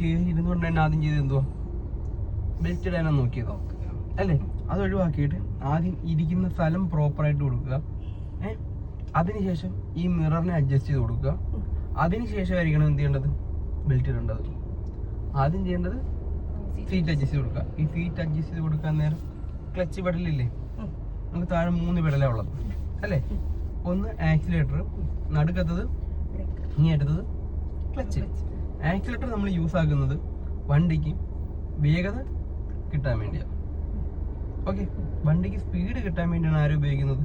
കയറി ഇരുന്നുകൊണ്ട് തന്നെ ആദ്യം ചെയ്ത് എന്തുവാ? ബെൽറ്റ് ഇടാനാണ് നോക്കിയത് അല്ലേ? അത് ഒഴിവാക്കിയിട്ട് ആദ്യം ഇരിക്കുന്ന സ്ഥലം പ്രോപ്പറായിട്ട് കൊടുക്കുക. അതിനുശേഷം ഈ മിററിനെ അഡ്ജസ്റ്റ് ചെയ്ത് കൊടുക്കുക. അതിനുശേഷമായിരിക്കണം എന്ത് ചെയ്യേണ്ടത്? ബെൽറ്റ് ഇടേണ്ടത്. ആദ്യം ചെയ്യേണ്ടത് സീറ്റ് അഡ്ജസ്റ്റ് ചെയ്ത് കൊടുക്കുക. ഈ സീറ്റ് അഡ്ജസ്റ്റ് ചെയ്ത് കൊടുക്കാൻ നേരം ക്ലച്ച് പെടലില്ലേ നമുക്ക് താഴെ മൂന്ന് പെടലാണ് ഉള്ളത്. അല്ലേ? ഒന്ന് ആക്സിലേറ്റർ നടുക്കത്തത് ഇനി അടുത്തത് ക്ലച്ച് ആക്സിലേറ്റർ നമ്മൾ യൂസ് ആക്കുന്നത് വണ്ടിക്ക് വേഗത കിട്ടാൻ വേണ്ടിയാണ് ഓക്കെ വണ്ടിക്ക് സ്പീഡ് കിട്ടാൻ വേണ്ടിയാണ് ആരും ഉപയോഗിക്കുന്നത്?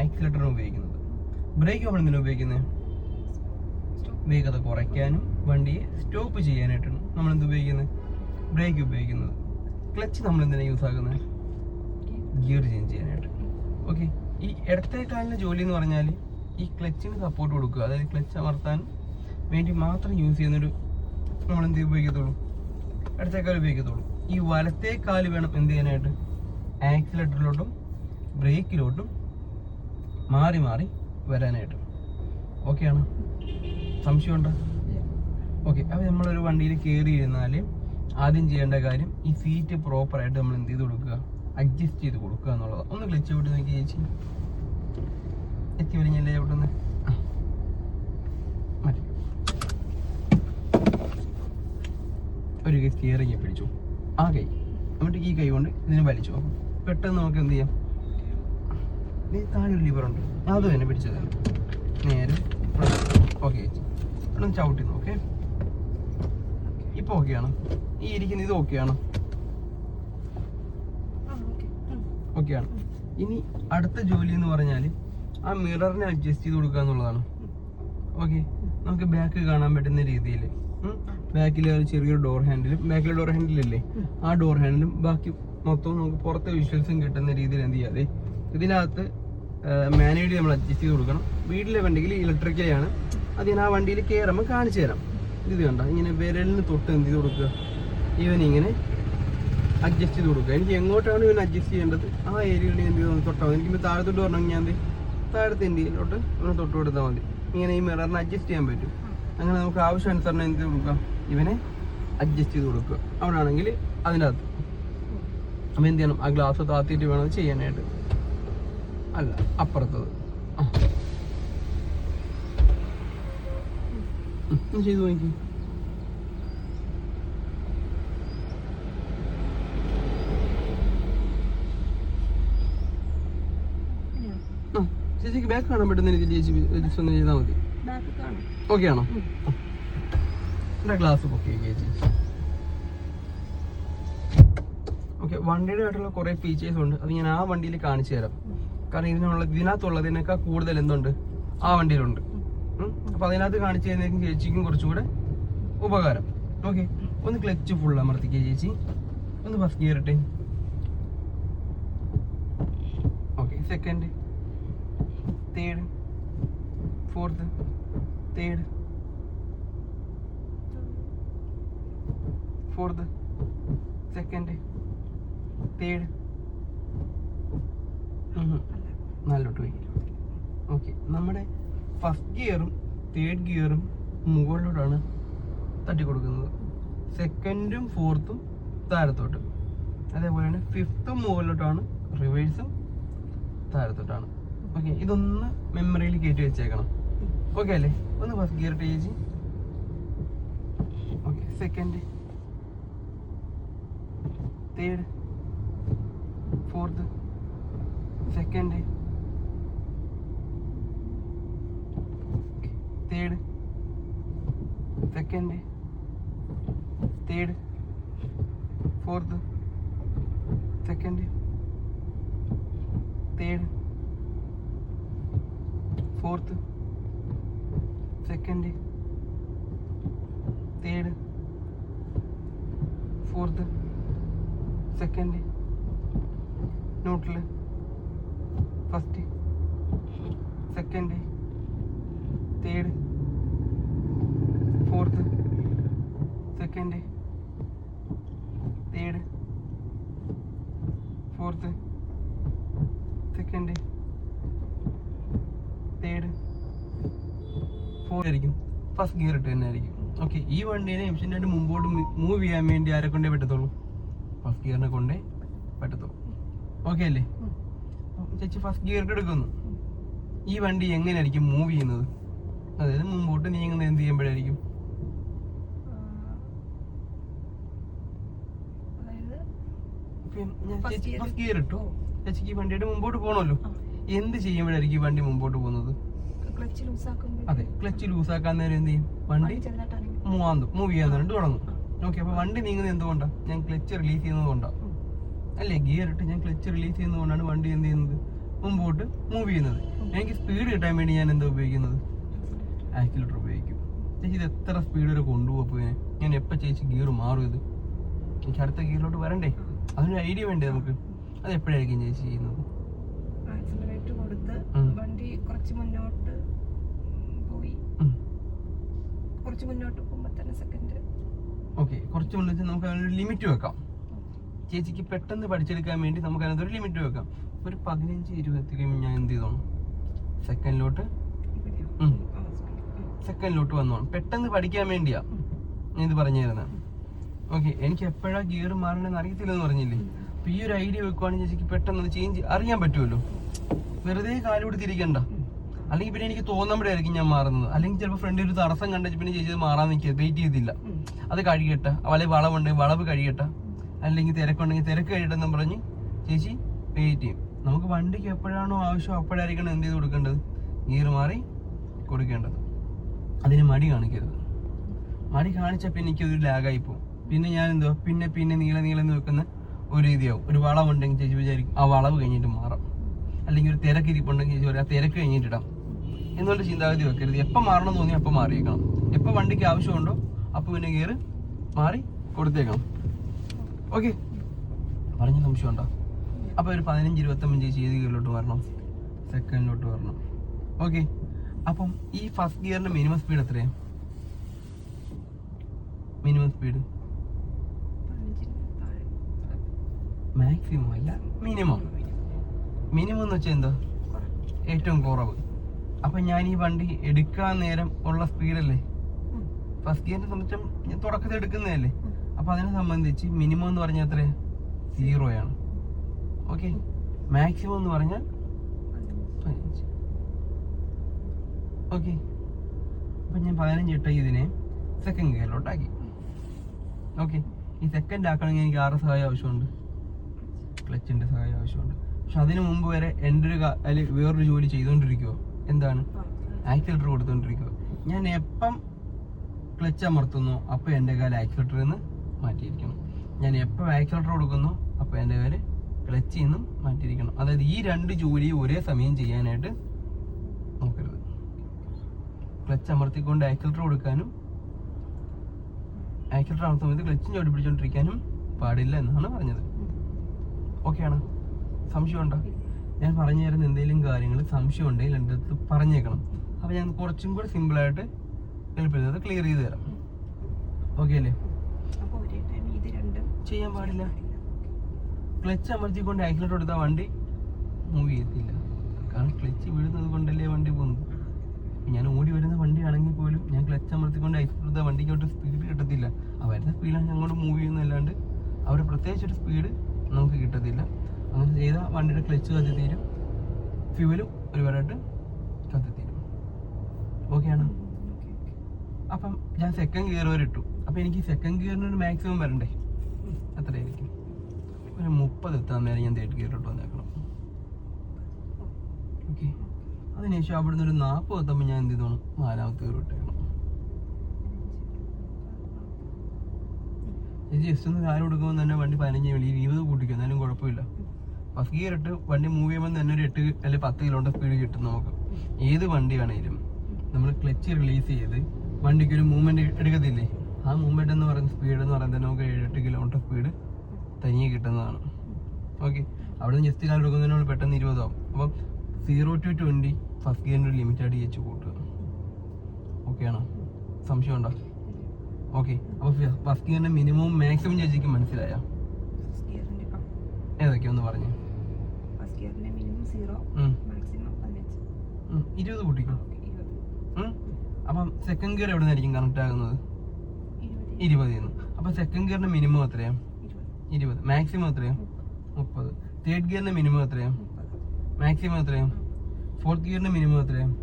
ആക്സിലേറ്ററും ഉപയോഗിക്കുന്നത്. ബ്രേക്ക് നമ്മൾ എന്തിനാണ് ഉപയോഗിക്കുന്നത് വേഗത കുറയ്ക്കാനും വണ്ടിയെ സ്റ്റോപ്പ് ചെയ്യാനായിട്ടാണ് നമ്മൾ എന്ത് ഉപയോഗിക്കുന്നത് ബ്രേക്ക് ഉപയോഗിക്കുന്നത്. ക്ലച്ച് നമ്മൾ എന്തിനാണ് യൂസ് ആക്കുന്നത് ഗിയർ ചേഞ്ച് ചെയ്യാനായിട്ട്. ഓക്കെ ഈ ഇടത്തെ കാലിന്റെ ജോലി എന്ന് പറഞ്ഞാൽ ഈ ക്ലച്ചിന് സപ്പോർട്ട് കൊടുക്കുക. അതായത് ക്ലച്ച് അമർത്താൻ വേണ്ടി മാത്രം യൂസ് ചെയ്യുന്നൊരു നമ്മൾ എന്ത് ഉപയോഗിക്കത്തുള്ളൂ. ഇടത്തെ കാൽ ഉപയോഗിക്കത്തുള്ളൂ. ഈ വലത്തെ കാൽ വേണം എന്ത് ചെയ്യാനായിട്ട്? ആക്സിലേറ്ററിലോട്ടും ബ്രേക്കിലോട്ടും മാറി മാറി വരാനായിട്ട്. ഓക്കെയാണ് സംശയമുണ്ടോ? ഓക്കെ അപ്പോൾ നമ്മളൊരു വണ്ടിയിൽ കയറി ഇരുന്നാൽ ആദ്യം ചെയ്യേണ്ട കാര്യം ഈ സീറ്റ് പ്രോപ്പറായിട്ട് നമ്മൾ എന്ത് ചെയ്ത് കൊടുക്കുക? അഡ്ജസ്റ്റ് ചെയ്ത് കൊടുക്കുക എന്നുള്ളതാണ്. ഒന്ന് ക്ലിച്ച് വിട്ട് നോക്കി ചേച്ചി. എത്തി വലിഞ്ഞല്ലേ അവിടെ മതി ഒരു കൈ സ്റ്റിയറിങ് പിടിച്ചു. ആ കൈ. എന്നിട്ട് ഈ കൈ കൊണ്ട് ഇതിനെ വലിച്ചു. അപ്പം പെട്ടെന്ന് നമുക്ക് എന്ത് ചെയ്യാം? താഴെ ഒരു ലിവർ ഉണ്ട്. അത് തന്നെ പിടിച്ചതാണ്. നേരെ ഓക്കെ ഒന്ന് ചവിട്ടി ഓക്കെ ഇപ്പൊ ഓക്കെയാണ് ഈ ഇരിക്കുന്ന ഇത് ഓക്കെയാണ് ഓക്കെയാണ് ഇനി അടുത്ത ജോലി എന്ന് പറഞ്ഞാൽ ആ മിററിനെ അഡ്ജസ്റ്റ് ചെയ്ത് കൊടുക്കുക എന്നുള്ളതാണ് ഓക്കെ നമുക്ക് ബാക്ക് കാണാൻ പറ്റുന്ന രീതിയിൽ ബാക്കിൽ ചെറിയൊരു ഡോർ ഹാൻഡിലും ബാക്കിലെ ഡോർ ഹാൻഡിലല്ലേ ആ ഡോർ ഹാൻഡിലും ബാക്കി മൊത്തം നമുക്ക് പുറത്തെ വിഷ്വൽസും കിട്ടുന്ന രീതിയിൽ എന്ത് ചെയ്യാതെ ഇതിനകത്ത് മാനുവലി നമ്മൾ അഡ്ജസ്റ്റ് ചെയ്ത് കൊടുക്കണം. വീട്ടിലെ വണ്ടിയിൽ ഇലക്ട്രിക്കലാണ് അത് ഞാൻ ആ വണ്ടിയിൽ കയറുമ്പോൾ കാണിച്ചു തരാം. ഇത് കണ്ട? ഇങ്ങനെ വിരലിന് തൊട്ട് എന്ത് ചെയ്ത് കൊടുക്കുക? ഇവൻ ഇങ്ങനെ അഡ്ജസ്റ്റ് ചെയ്ത് കൊടുക്കുക. എനിക്ക് എങ്ങോട്ടാണ് ഇവൻ അഡ്ജസ്റ്റ് ചെയ്യേണ്ടത്? ആ ഏരിയയിൽ എന്ത് ചെയ്തു തൊട്ടാൽ എനിക്ക് താഴത്തോട്ട് പറഞ്ഞെങ്കിൽ ഞാൻ എന്ത് താഴത്തെ ഇന്ത്യയിലോട്ട് ഒന്ന് തൊട്ട് കൊടുത്താൽ മതി. ഇങ്ങനെ ഈ മിററിന് അഡ്ജസ്റ്റ് ചെയ്യാൻ പറ്റും. അങ്ങനെ നമുക്ക് ആവശ്യാനുസരണം എന്ത് കൊടുക്കാം? ഇവനെ അഡ്ജസ്റ്റ് ചെയ്ത് കൊടുക്കുക. അവിടെ ആണെങ്കിൽ അതിന്റെ അകത്ത് അപ്പം എന്ത് ചെയ്യണം? ആ ഗ്ലാസ് താത്തിയിട്ട് വേണം ചെയ്യാനായിട്ട്. അല്ല അപ്പുറത്തത്. ചെയ്ത് നോക്കി. ചേച്ചിക്ക് ബാക്ക് കാണാൻ പറ്റുന്ന രീതിയിൽ ചേച്ചി ചെയ്താൽ മതി. ഓക്കെ ആണോ? എന്റെ ഗ്ലാസ് ബുക്ക് ചെയ്യുക ചേച്ചി? ഓക്കെ വണ്ടിയുടെ ആയിട്ടുള്ള കുറേ ഫീച്ചേഴ്സ് ഉണ്ട്. അത് ഞാൻ ആ വണ്ടിയിൽ കാണിച്ചു തരാം. കാരണം ഇതിനുള്ള ഇതിനകത്തുള്ളതിനേക്കാൾ കൂടുതൽ എന്തുണ്ട്? ആ വണ്ടിയിലുണ്ട്. ഉം. അപ്പൊ അതിനകത്ത് കാണിച്ചു തരുന്നതിനും ചേച്ചിക്കും കുറച്ചുകൂടെ ഉപകാരം. ഓക്കെ ഒന്ന് ക്ലച്ച് ഫുൾ അമർത്തിക്കുക ചേച്ചി. ഒന്ന് ഫസ്റ്റ് ഗിയർ ഇട്ടേ. Okay second third fourth third fourth second third നാലോട്ട് പോയി ഓക്കെ നമ്മുടെ ഫസ്റ്റ് ഗിയറും തേർഡ് ഗിയറും മുകളിലോട്ടാണ് തട്ടി കൊടുക്കുന്നത് സെക്കൻഡും ഫോർത്തും താരത്തോട്ട് അതേപോലെ തന്നെ ഫിഫ്ത്തും മുകളിലോട്ടാണ് റിവേഴ്സും താരത്തോട്ടാണ് ഓക്കെ ഇതൊന്ന് മെമ്മറിയിൽ കയറ്റി വെച്ചേക്കണം. ഓക്കെ അല്ലേ? ഒന്ന് first gear ടേജ് okay second third fourth second third second third fourth second third fourth second third fourth second നോട്ടിൽ first second third fourth second third fourth second third four ആയിരിക്കും. ഫസ്റ്റ് ഗിയർ ഇട്ട് തന്നെ ആയിരിക്കും. Okay ഈ വണ്ടീനെ ആയിട്ട് മുമ്പോട്ട് move ചെയ്യാൻ വേണ്ടി ആരെ കൊണ്ടേ പറ്റത്തുള്ളൂ? ഗിയറിനെ കൊണ്ടേ പറ്റത്തുള്ളൂ. ഓക്കെ അല്ലേ? ചേച്ചി ഫസ്റ്റ് ഗിയർ എടുക്കുന്നു. ഈ വണ്ടി എങ്ങനെയായിരിക്കും മൂവ് ചെയ്യുന്നത്? അതായത് മുമ്പോട്ട് നീങ്ങുന്നത് എന്ത് ചെയ്യുമ്പോഴായിരിക്കും. ഫസ്റ്റ് ഗിയർ ഇട്ടു. ചേച്ചിക്ക് ഈ വണ്ടിയുടെ മുമ്പോട്ട് പോകണമല്ലോ. എന്ത് ചെയ്യുമ്പോഴായിരിക്കും ഈ വണ്ടി മുമ്പോട്ട് പോകുന്നത്? അതെ ക്ലച്ച് ലൂസാക്കാൻ നേരം എന്ത് ചെയ്യും? വണ്ടി. മൂവാന്തും മൂവ് ചെയ്യാൻ തുടങ്ങും. ഓക്കെ അപ്പൊ വണ്ടി നീങ്ങുന്നത് എന്തുകൊണ്ടാണ് ഞാൻ ക്ലച്ച് റിലീസ് ചെയ്യുന്നത് കൊണ്ടാ. ഉം. അല്ലേ ഗിയർ ഇട്ട് ഞാൻ ക്ലച്ച് റിലീസ് ചെയ്യുന്നത് കൊണ്ടാണ് വണ്ടി എന്ത് ചെയ്യുന്നത്? മുമ്പോട്ട് മൂവ് ചെയ്യുന്നത്. എനിക്ക് സ്പീഡ് കിട്ടാൻ വേണ്ടി ഞാൻ എന്താ ഉപയോഗിക്കുന്നത്? ആക്സിലേറ്റർ ഉപയോഗിക്കും. ചേച്ചി ഇത് എത്ര സ്പീഡ് വരെ കൊണ്ടുപോകും ഞാൻ എപ്പോൾ ചേച്ചി ഗിയർ മാറും ഇത്? എനിക്ക് അടുത്ത ഗിയറിലോട്ട് വരണ്ടേ? അതിനൊരു ഐഡിയ വേണ്ടേ നമുക്ക്? അത് എപ്പോഴായിരിക്കും ചേച്ചി ചെയ്യുന്നത്? ആക്സിലറേറ്റർ കൊടുത്ത് വണ്ടി കുറച്ച് മുന്നോട്ട് പോയി. കുറച്ച് മുന്നോട്ട് പോകുമ്പോൾ തന്നെ സെക്കൻഡ് ഓക്കെ കുറച്ച് മുന്നേ നമുക്ക് അതിനൊരു ലിമിറ്റ് വെക്കാം. ചേച്ചിക്ക് പെട്ടെന്ന് പഠിച്ചെടുക്കാൻ വേണ്ടി നമുക്ക് അതിനകത്തൊരു ലിമിറ്റ് വെക്കാം. ഒരു പതിനഞ്ച് ഇരുപത്തി ഞാൻ എന്ത് ചെയ്തോണം? സെക്കൻഡിലോട്ട്. സെക്കൻഡിലോട്ട് വന്നോണം. പെട്ടെന്ന് പഠിക്കാൻ വേണ്ടിയാ. ഞാൻ ഇത് പറഞ്ഞിരുന്നത് ഓക്കെ എനിക്ക് എപ്പോഴാ ഗിയർ മാറണമെന്ന് അറിയത്തില്ലെന്ന് പറഞ്ഞില്ലേ? അപ്പൊ ഈ ഒരു ഐഡിയ വെക്കുവാണെങ്കിൽ ചേച്ചിക്ക് പെട്ടെന്ന് അത് ചേഞ്ച് അറിയാൻ പറ്റുമല്ലോ. വെറുതെ കാലോട് തിരിക്കണ്ട അല്ലെങ്കിൽ പിന്നെ എനിക്ക് തോന്നുമ്പോഴായിരിക്കും ഞാൻ മാറുന്നത്. അല്ലെങ്കിൽ ചിലപ്പോൾ ഫ്രണ്ടിൽ ഒരു തടസ്സം കണ്ടെച്ച് പിന്നെ ചേച്ചി മാറാൻ നിൽക്കുക വെയിറ്റ് ചെയ്തില്ല. അത് കഴുകിയിട്ട അല്ലെങ്കിൽ വളവുണ്ടെങ്കിൽ വളവ് കഴുകിയിട്ട അല്ലെങ്കിൽ തിരക്കുണ്ടെങ്കിൽ തിരക്ക് കഴിയട്ടെന്നും പറഞ്ഞ് ചേച്ചി വെയിറ്റ് ചെയ്യും. നമുക്ക് വണ്ടിക്ക് എപ്പോഴാണോ ആവശ്യം അപ്പോഴായിരിക്കണം എന്ത് ചെയ്ത് കൊടുക്കേണ്ടത്? ഗിയർ മാറി കൊടുക്കേണ്ടത്. അതിന് മടി കാണിക്കരുത്. മടി കാണിച്ചാൽ പിന്നെ എനിക്കൊരു ലാഗായി പോകും പിന്നെ ഞാൻ എന്തോ പിന്നെ പിന്നെ നീളെ നീളെ നോക്കുന്ന ഒരു രീതിയാവും. ഒരു വളവുണ്ടെങ്കിൽ ചേച്ചി വിചാരിക്കും ആ വളവ് കഴിഞ്ഞിട്ട് മാറാം. അല്ലെങ്കിൽ ഒരു തിരക്ക് ഇരിപ്പുണ്ടെങ്കിൽ ചേച്ചി ആ തിരക്ക് കഴിഞ്ഞിട്ടിടാം എന്നുള്ള ചിന്താഗതി വെക്കരുത്. എപ്പോൾ മാറണം തോന്നി അപ്പോൾ മാറിയേക്കണം. എപ്പോൾ വണ്ടിക്ക് ആവശ്യമുണ്ടോ അപ്പോൾ പിന്നെ ഗിയർ മാറി കൊടുത്തേക്കാം. ഓക്കെ പറഞ്ഞ സംശയം ഉണ്ടോ അപ്പോൾ ഒരു പതിനഞ്ച് ഇരുപത്തഞ്ച് ചെയ്ത് ഗിയറിലോട്ട് വരണം. സെക്കൻഡിലോട്ട് വരണം. ഓക്കെ അപ്പം ഈ ഫസ്റ്റ് ഗിയറിന്റെ മിനിമം സ്പീഡ് എത്രയാ? മിനിമം സ്പീഡ് മാക്സിമം അല്ല മിനിമം മിനിമം എന്ന് വെച്ചാൽ എന്താ? ഏറ്റവും കുറവ്. അപ്പൊ ഞാൻ ഈ വണ്ടി എടുക്കാൻ നേരം ഉള്ള സ്പീഡല്ലേ. ഫസ്റ്റ് ഗിയറിനെ സംബന്ധിച്ചും ഞാൻ തുടക്കത്തിൽ എടുക്കുന്നതല്ലേ. അപ്പൊ അതിനെ സംബന്ധിച്ച് മിനിമം എന്ന് പറഞ്ഞാൽ എത്ര ആണ്. ഓക്കെ മാക്സിമം എന്ന് പറഞ്ഞാൽ പതിനഞ്ച്. ഓക്കെ അപ്പൊ ഞാൻ പതിനഞ്ച് ഇട്ട ഇതിനെ സെക്കൻഡ് ഗിയറിലോട്ടാക്കി ഓക്കെ ഈ സെക്കൻഡ് ആക്കണമെങ്കിൽ എനിക്ക് ആറ് സഹായം ആവശ്യമുണ്ട്. ക്ലച്ചിന്റെ സഹായം ആവശ്യമുണ്ട്. പക്ഷെ അതിനു മുമ്പ് വരെ എന്റെ ഒരു അതിൽ വേറൊരു ജോലി ചെയ്തുകൊണ്ടിരിക്കുവോ? എന്താണ്. ആക്സിലേറ്റർ കൊടുത്തോണ്ടിരിക്കുവോ ഞാൻ എപ്പം ക്ലച്ച് അമർത്തുന്നു അപ്പോൾ എന്റെ കാൽ ആക്സിലേറ്ററിൽ നിന്ന് മാറ്റിയിരിക്കണം. ഞാൻ എപ്പോൾ ആക്സിലേറ്റർ കൊടുക്കുന്നു. അപ്പോൾ എന്റെ കാൽ ക്ലച്ചിൽ നിന്നും മാറ്റിയിരിക്കണം. അതായത് ഈ രണ്ട് ജോലി ഒരേ സമയം ചെയ്യാനായിട്ട് നോക്കരുത്. ക്ലച്ച് അമർത്തിക്കൊണ്ട് ആക്സിലേറ്റർ കൊടുക്കാനും ആക്സിലേറ്റർ അമർത്തുന്ന സമയത്ത് ക്ലച്ചും ചോടി പിടിച്ചോണ്ടിരിക്കാനും പാടില്ല എന്നാണ് പറഞ്ഞത്. ഓക്കെയാണ് സംശയമുണ്ടോ? ഞാൻ പറഞ്ഞു തരുന്ന എന്തെങ്കിലും കാര്യങ്ങൾ സംശയം ഉണ്ടെങ്കിൽ എന്റെ അടുത്ത് പറഞ്ഞേക്കണം. അപ്പോൾ ഞാൻ കുറച്ചും കൂടി സിമ്പിളായിട്ട് എളുപ്പത്തിൽ അത് ക്ലിയർ ചെയ്ത് തരാം. ഓക്കെ അല്ലേ? ചെയ്യാൻ പാടില്ല. ക്ലച്ച് അമർത്തിക്കൊണ്ട് ആക്സിലേറ്റർ എടുത്താൽ വണ്ടി മൂവ് ചെയ്യത്തില്ല. കാരണം ക്ലച്ച് വീഴുന്നത് കൊണ്ടല്ലേ വണ്ടി പോകുന്നത്. ഞാൻ ഓടി വരുന്ന വണ്ടിയാണെങ്കിൽ പോലും ഞാൻ ക്ലച്ച് അമർത്തിക്കൊണ്ട് എടുത്താൽ വണ്ടിക്കോട്ട് സ്പീഡ് കിട്ടത്തില്ല. ആ വരുന്ന സ്പീഡിലാണ് ഞങ്ങളോട് മൂവ് ചെയ്യുന്നതല്ലാണ്ട് അവർ പ്രത്യേകിച്ച് ഒരു സ്പീഡ് നമുക്ക് കിട്ടത്തില്ല. അങ്ങനെ ചെയ്താൽ വണ്ടിയുടെ ക്ലച്ച് കത്തിത്തീരും. ഫ്യൂവലും ഒരുപാടായിട്ട് കത്തിത്തീരും. ഓക്കെയാണ് അപ്പം ഞാൻ സെക്കൻഡ് ഗിയർ വരെ ഇട്ടു. അപ്പം എനിക്ക് സെക്കൻഡ് ഗിയറിന് ഒരു മാക്സിമം വരണ്ടേ? അത്രയായിരിക്കും. ഒരു മുപ്പത് എത്താൻ നേരം ഞാൻ തേർഡ് ഗിയറിലോട്ട് വന്നേക്കണം. ഓക്കെ അതിനുശേഷം അവിടുന്ന് ഒരു നാൽപ്പത് എത്തുമ്പോൾ ഞാൻ എന്ത് ചെയ്തോണം? നാലാമത്തെ ഗിയർ ഇട്ടേക്കണം. ചേച്ചി ജസ്റ്റ് ഒന്ന് കാര്യം കൊടുക്കുമ്പോൾ തന്നെ വണ്ടി പതിനഞ്ച് വേണ്ടി ഇരുപത് കൂട്ടിക്കും എന്നാലും കുഴപ്പമില്ല. ഫസ്റ്റ് ഗിയർ ഇട്ട് വണ്ടി മൂവ് ചെയ്യുമ്പോൾ തന്നെ ഒരു എട്ട് അല്ലെങ്കിൽ പത്ത് കിലോമീറ്റർ സ്പീഡ് കിട്ടും നമുക്ക്. ഏത് വണ്ടി വേണേലും. നമ്മൾ ക്ലച്ച് റിലീസ് ചെയ്ത് വണ്ടിക്ക് ഒരു മൂവ്മെന്റ് എടുക്കത്തില്ലേ? ആ മൂവ്മെന്റ് എന്ന് പറയുന്ന സ്പീഡ് എന്ന് പറയുന്നത് നമുക്ക് ഏഴെട്ട് കിലോമീറ്റർ സ്പീഡ് തനിയെ കിട്ടുന്നതാണ്. ഓക്കെ അവിടെ നിന്ന് ജസ്റ്റ് കാലം എടുക്കുന്നതിനോട് പെട്ടെന്ന് ഇരുപതാവും. അപ്പം സീറോ ടു ട്വന്റി ഫസ്റ്റ് ഗിയറിന്റെ ഒരു ലിമിറ്റായിട്ട് ജയിച്ചു കൂട്ടുക. ഓക്കെ ആണോ? സംശയം ഉണ്ടോ? ഓക്കെ അപ്പോൾ ഫസ്റ്റ് ഗിയറിന്റെ മിനിമം മാക്സിമം ചേച്ചിക്ക് മനസ്സിലായ? ഫസ്റ്റ് ഒന്ന് പറഞ്ഞു. ഇരുപത് ഗിയറിന്റെ മിനിമം സീറോ ഉം. മാക്സിമം പതിനഞ്ച് ഉം, ഇരുപത് കൂട്ടിക്കും ഓക്കെ ഇരുപത് ഉം. അപ്പം സെക്കൻഡ് ഗിയർ എവിടെ നിന്നായിരിക്കും കണക്ട് ആകുന്നത് ഇരുപത് നിന്ന്. അപ്പൊ സെക്കൻഡ് ഗിയറിന്റെ മിനിമം എത്രയാണ്? ഇരുപത്. മാക്സിമം എത്രയാണ്? മുപ്പത്. തേർഡ് ഗിയറിന്റെ മിനിമം എത്രയാണ്? മാക്സിമം എത്രയാണ്? ഫോർത്ത് ഗിയറിന്റെ മിനിമം എത്രയാണ്?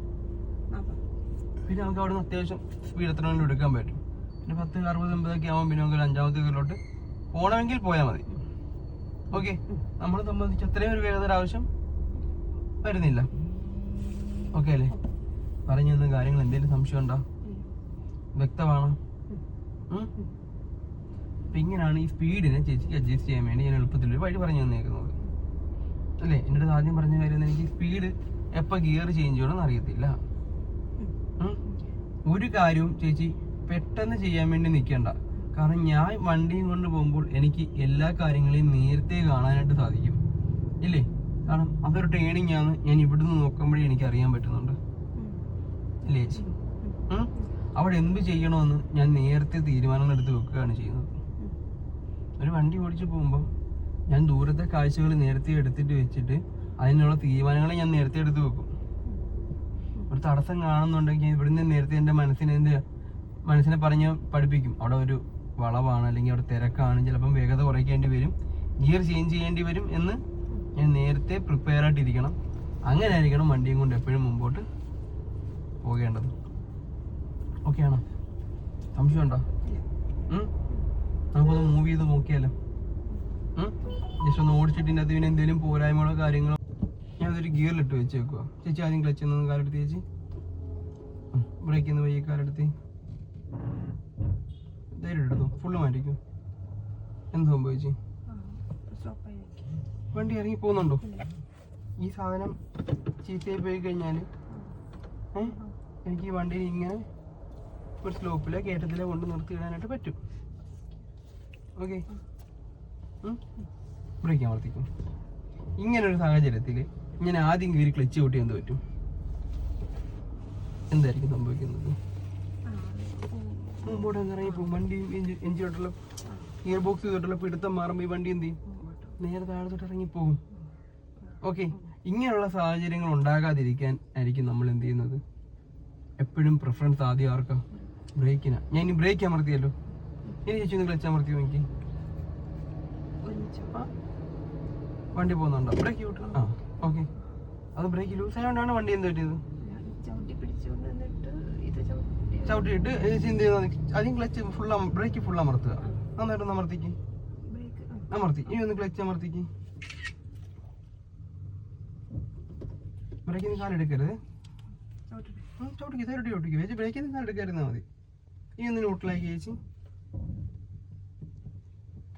പിന്നെ നമുക്ക് അവിടെ നിന്ന് അത്യാവശ്യം സ്പീഡ് എത്ര വേണ്ടി എടുക്കാൻ പറ്റും. പിന്നെ പത്ത് അറുപത് എൺപതൊക്കെ ആകുമ്പോൾ പിന്നെ നമുക്ക് ഒരു അഞ്ചാമത്തെ ഗിയറിലോട്ട് പോകണമെങ്കിൽ പോയാൽ മതി. ഓക്കെ നമ്മളെ സംബന്ധിച്ച് അത്രയും ഒരു വേഗത ആവശ്യം വരുന്നില്ല. ഓക്കെ അല്ലേ? പറഞ്ഞു തന്ന കാര്യങ്ങൾ എന്തെങ്കിലും സംശയം ഉണ്ടോ വ്യക്തമാണോ? അപ്പൊ ഇങ്ങനെയാണ് ഈ സ്പീഡിനെ ചേച്ചിക്ക് അഡ്ജസ്റ്റ് ചെയ്യാൻ വേണ്ടി ഞാൻ എളുപ്പത്തിൽ ഒരു വഴി പറഞ്ഞു തന്നേക്കുന്നത്. അല്ലേ? എന്റെ അടുത്ത് ആദ്യം പറഞ്ഞ കാര്യം എനിക്ക് സ്പീഡ് എപ്പോൾ ഗിയർ ചേഞ്ച് ചെയ്യണമെന്ന് അറിയത്തില്ല. ഒരു കാര്യവും ചേച്ചി പെട്ടെന്ന് ചെയ്യാൻ വേണ്ടി നിൽക്കണ്ട. കാരണം ഞാൻ വണ്ടിയും കൊണ്ട് പോകുമ്പോൾ എനിക്ക് എല്ലാ കാര്യങ്ങളെയും നേരത്തെ കാണാനായിട്ട് സാധിക്കും. ഇല്ലേ? കാരണം അതൊരു ട്രെയിനിങ് ആണ്. ഞാൻ ഇവിടുന്ന് നോക്കുമ്പോഴേ എനിക്ക് അറിയാൻ പറ്റുന്നുണ്ട് ഇല്ലേ? അവിടെ എന്ത് ചെയ്യണമെന്ന് ഞാൻ നേരത്തെ തീരുമാനങ്ങൾ എടുത്ത് വെക്കുകയാണ് ചെയ്യുന്നത്. ഒരു വണ്ടി ഓടിച്ചു പോകുമ്പോൾ ഞാൻ ദൂരത്തെ കാഴ്ചകൾ നേരത്തെ എടുത്തിട്ട് വെച്ചിട്ട് അതിനുള്ള തീരുമാനങ്ങളെ ഞാൻ നേരത്തെ എടുത്ത് വെക്കും. ഒരു തടസ്സം കാണുന്നുണ്ടെങ്കിൽ ഇവിടുന്ന് നേരത്തെ എന്റെ മനസ്സിനെ എന്ത് മനസ്സിനെ പറഞ്ഞ് പഠിപ്പിക്കും. അവിടെ ഒരു വളവാണ് അല്ലെങ്കിൽ അവിടെ തിരക്കാണ് ചിലപ്പം വേഗത കുറയ്ക്കേണ്ടി വരും ഗിയർ ചേഞ്ച് ചെയ്യേണ്ടി വരും എന്ന് ഞാൻ നേരത്തെ പ്രിപ്പയർ ആയിട്ടിരിക്കണം. അങ്ങനെ ആയിരിക്കണം വണ്ടിയും കൊണ്ട് എപ്പോഴും മുമ്പോട്ട് പോകേണ്ടത്. ഓക്കെ ആണോ സംശയമുണ്ടോ? നമുക്കൊന്ന് മൂവ് ചെയ്ത് നോക്കിയാലോ. ജസ്റ്റ് ഒന്ന് ഓടിച്ചിട്ട് അകത്ത് പിന്നെ എന്തെങ്കിലും പോരായ്മകളോ കാര്യങ്ങളോ ഞാൻ അതൊരു ഗിയറിലിട്ട് വെച്ച് വെക്കുക ചേച്ചി ആദ്യം ക്ലച്ച് ഒന്ന് കാലെടുത്ത് ചേച്ചി. ബ്രേക്ക് ഒന്ന് വയ്യ കാലെടുത്ത്. ധൈര്യം എടുത്തു ഫുള്ള് മാറ്റിക്കും. എന്ത് സംഭവിച്ചു വണ്ടി ഇറങ്ങി പോകുന്നുണ്ടോ? ഈ സാധനം ചീത്തയായി പോയി കഴിഞ്ഞാൽ ഏ? എനിക്ക് ഈ വണ്ടിയിൽ ഇങ്ങനെ ഒരു സ്ലോപ്പിലെ കയറ്റത്തിലെ കൊണ്ട് നിർത്തിയിടാനായിട്ട് പറ്റും. ഓക്കെ ബ്രേക്ക് അമർത്തിക്കും ഇങ്ങനൊരു സാഹചര്യത്തിൽ ഞാൻ ആദ്യം കയറി ക്ലച്ച് കൂട്ടി എന്ത് പറ്റും? എന്തായിരിക്കും സംഭവിക്കുന്നത്? മുമ്പോട്ട് അങ്ങ് ഇറങ്ങി പോകും. വണ്ടി എഞ്ചിൻ തൊട്ടുള്ള ഗിയർ ബോക്സ് തൊട്ടുള്ള പിടുത്തം മാറുമ്പോൾ ഈ വണ്ടി എന്ത് ചെയ്യും? നേരെ താഴെ ഇറങ്ങി പോകും. ഓക്കെ ഇങ്ങനെയുള്ള സാഹചര്യങ്ങൾ ഉണ്ടാകാതിരിക്കാൻ ആയിരിക്കും നമ്മൾ എന്ത് ചെയ്യുന്നത്? എപ്പോഴും പ്രിഫറൻസ് ആദ്യം ആർക്കാ? ബ്രേക്കിനാ ഞാൻ ഇനി ബ്രേക്ക് അമർത്തിയല്ലോ ഇനി ചേച്ചി ഒന്ന് ക്ലച്ച് അമർത്തി എനിക്ക്? വണ്ടി പോകുന്നുണ്ടോ? ബ്രേക്ക് വിട്ടു ആ ഓക്കെ അത് ബ്രേക്ക് ലൂസ് ആയതുകൊണ്ടാണ് വണ്ടി എന്ത് പറ്റിയത്? ചവിട്ടിയിട്ട് എന്ത് ചെയ്യുന്നത് ആദ്യം ക്ലച്ച് ഫുൾ ബ്രേക്ക് ഫുൾ അമർത്തുക. നന്നായിട്ടൊന്ന് അമർത്തിക്ക്. അമർത്തി. ഇനി ഒന്ന് ക്ലച്ച് അമർത്തിക്ക്. ബ്രേക്കിന് കാലെടുക്കരുത് ചവിട്ടിട്ട് ചവിട്ടിക്ക് സൈഡ് ചവിട്ടിക്ക് ചേച്ചി ബ്രേക്കിന് കയറുന്നാൽ മതി. ഇനി ഒന്ന് ന്യൂട്രലാക്കി ചേച്ചി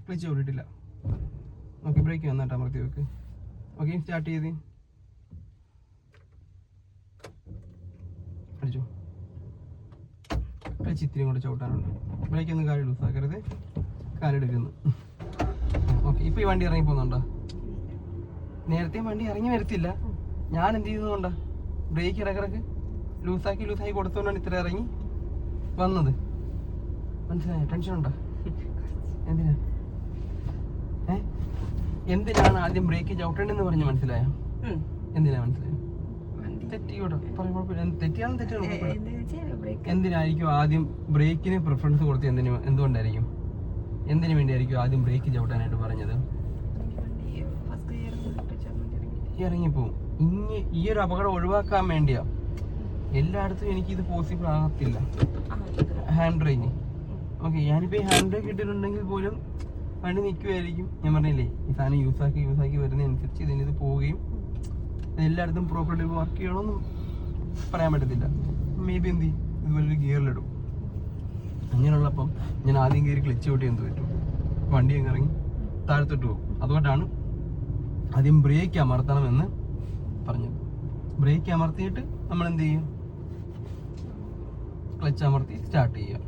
ക്ലിച്ച് ചവിട്ടിട്ടില്ല ഓക്കെ ബ്രേക്ക് വന്നാട്ടാ അമർത്തി വെക്ക്. ഓക്കെ സ്റ്റാർട്ട് ചെയ്ത്. അടിച്ചോ. ക്ലച്ച് ഇത്തിരി കൂടെ ചവിട്ടാനുണ്ട്. ബ്രേക്ക് ഒന്ന് കാര്യം ലൂസാക്കരുത് കാലെടുക്കുന്നു ഓക്കെ ഇപ്പൊ ഈ വണ്ടി ഇറങ്ങി പോകുന്നുണ്ടോ? നേരത്തെ വണ്ടി ഇറങ്ങി വരത്തില്ല. ഞാൻ എന്ത് ചെയ്യുന്നതുകൊണ്ടാ ബ്രേക്ക് ഇടക്കിടക്ക്? ലൂസാക്കി ലൂസാക്കി കൊടുത്തോണ്ടാണ് ഇത്ര ഇറങ്ങി വന്നത്. മനസ്സിലായോ? ടെൻഷൻ ഉണ്ടോ? എന്തിനാ? ഏ? എന്തിനാണ് ആദ്യം ബ്രേക്ക് ചവിട്ടേണ്ടെന്ന് പറഞ്ഞ് മനസ്സിലായോ? എന്തിനാ മനസ്സിലായോ? പറയും കുഴപ്പമില്ല. ബ്രേക്ക് എന്തിനായിരിക്കും ആദ്യം ബ്രേക്കിന് പ്രിഫറൻസ് കൊടുത്ത് എന്തിനു എന്തുകൊണ്ടായിരിക്കും? എന്തിനു വേണ്ടിയായിരിക്കും ആദ്യം ബ്രേക്ക് ചവിട്ടാനായിട്ട് പറഞ്ഞത്? ഇറങ്ങിപ്പോ ഇറങ്ങിപ്പോവും. ഇനി ഈ ഒരു അപകടം ഒഴിവാക്കാൻ വേണ്ടിയാ. എല്ലായിടത്തും എനിക്ക് ഇത് പോസിബിൾ ആകത്തില്ല ഹാൻഡ് ബ്രേക്ക് ഓക്കെ ഞാനിപ്പോൾ ഈ ഹാൻഡ് ബ്രേക്ക് ഇട്ടിട്ടുണ്ടെങ്കിൽ പോലും വണ്ടി നിൽക്കുമായിരിക്കും ഞാൻ പറഞ്ഞില്ലേ ഈ സാധനം യൂസ് ആക്കി യൂസ് ആക്കി വരുന്നതനുസരിച്ച് ഇതിന് ഇത് പോവുകയും എല്ലായിടത്തും പ്രോപ്പർട്ടി വർക്ക് ചെയ്യണമെന്നും പറയാൻ പറ്റത്തില്ല. മേ ബി എന്ത്? ഇതുപോലൊരു ഗിയറിലിടും അങ്ങനെയുള്ളപ്പം ഞാൻ ആദ്യം കയറി ക്ലിച്ച് ഔട്ട് ചെയ്യാൻ പറ്റും? വണ്ടി അങ്ങ് ഇറങ്ങി താഴത്തോട്ട് പോകും. അതുകൊണ്ടാണ് ആദ്യം ബ്രേക്ക് അമർത്തണമെന്ന് പറഞ്ഞത്. ബ്രേക്ക് അമർത്തിയിട്ട് നമ്മൾ എന്ത് ചെയ്യും? ക്ലച്ച് അമർത്തി സ്റ്റാർട്ട് ചെയ്യുക.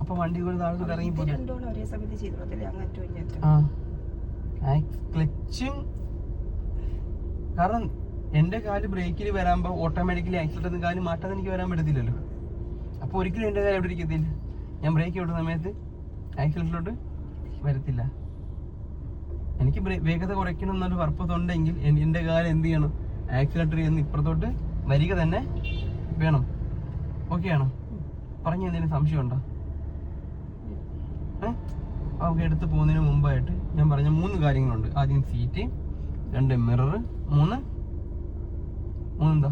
അപ്പൊ വണ്ടി കൂടെ താഴത്തോട്ട് ഇറങ്ങി ക്ലച്ചും. കാരണം എന്റെ കാൽ ബ്രേക്കിൽ വരാമ്പോ ഓട്ടോമാറ്റിക്കലി ആക്സിഡന്റ് കാൽ മാറ്റാതെ എനിക്ക് വരാൻ പറ്റത്തില്ലല്ലോ. അപ്പൊ ഒരിക്കലും എന്റെ കാൽ എവിടെ ഇരിക്കത്തില്ല? ഞാൻ ബ്രേക്ക് വിടുന്ന സമയത്ത് ആക്സിലേറ്ററിലോട്ട് വരത്തില്ല. എനിക്ക് വേഗത കുറയ്ക്കണം എന്നൊരു പർപ്പസ് ഉണ്ടെങ്കിൽ എൻ- എന്റെ കാൽ എന്ത് ചെയ്യണം? ആക്സിലേറ്റർ ചെയ്യുന്ന ഇപ്പുറത്തോട്ട് വരിക തന്നെ വേണം. ഓക്കെ ആണോ പറഞ്ഞു എന്തെങ്കിലും സംശയമുണ്ടോ? ഏഹ് അവൾക്ക് എടുത്ത് പോകുന്നതിന് മുമ്പായിട്ട് ഞാൻ പറഞ്ഞ മൂന്ന് കാര്യങ്ങളുണ്ട്. ആദ്യം സീറ്റ് രണ്ട് മിറർ മൂന്ന്? മൂന്നെന്താ?